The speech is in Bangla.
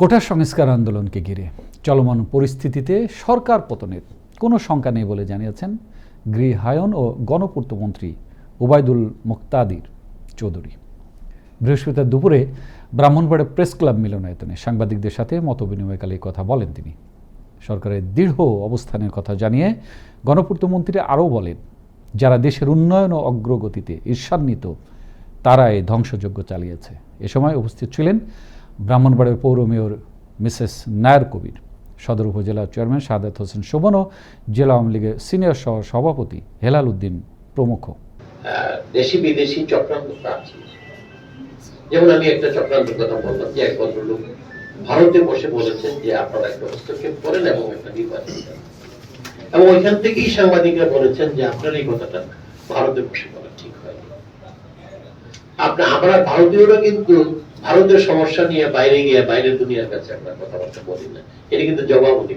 কোটা সংস্কার আন্দোলনকে ঘিরে চলমান পরিস্থিতিতে সরকার পতনের কোনো শঙ্কা নেই বলে জানিয়েছেন গৃহায়ন ও গণপূর্তমন্ত্রী ওবায়দুল মুক্তাদির চৌধুরী। বৃহস্পতিবার দুপুরে ব্রাহ্মণবাড়ে প্রেস ক্লাব মিলনায়তনে সাংবাদিকদের সাথে মতবিনিময়কালে কথা বলেন তিনি। সরকারের দৃঢ় অবস্থানের কথা জানিয়ে গণপূর্তমন্ত্রী আরও বলেন, যারা দেশের উন্নয়ন ও অগ্রগতিতে ঈর্ষান্বিত, তারা এই ধ্বংসযজ্ঞ চালিয়েছে। এ সময় উপস্থিত ছিলেন ব্রাহ্মণবাড়িয়ার পৌর মেয়র মিসেস নায়ার কবির, সদর উপজেলা চেয়ারম্যান সাদাত হোসেন শোভন ও জেলা আওয়ামী লীগের সিনিয়র সহ সভাপতি হেলাল উদ্দিন প্রমুখ। দেশি বিদেশি চক্রান্ত যেমন আমি একটা চক্রান্তের কথা বললাম যে এক ভদ্রলোক ভারতে বসে বলেছেন যে আপনারা একটা হস্তক্ষেপ করেন এবং একটা নির্বাচন এবং ওইখান থেকেই সাংবাদিকরা বলেছেন যে আপনার এই কথাটা ভারতে বসে বলা ঠিক হয় আপনার আমরা ভারতীয়রা কিন্তু ভারতের সমস্যা নিয়ে বাইরে গিয়ে বাইরের দুনিয়ার কাছে আমরা কথাবার্তা বলি না। এটা কিন্তু জবাবদি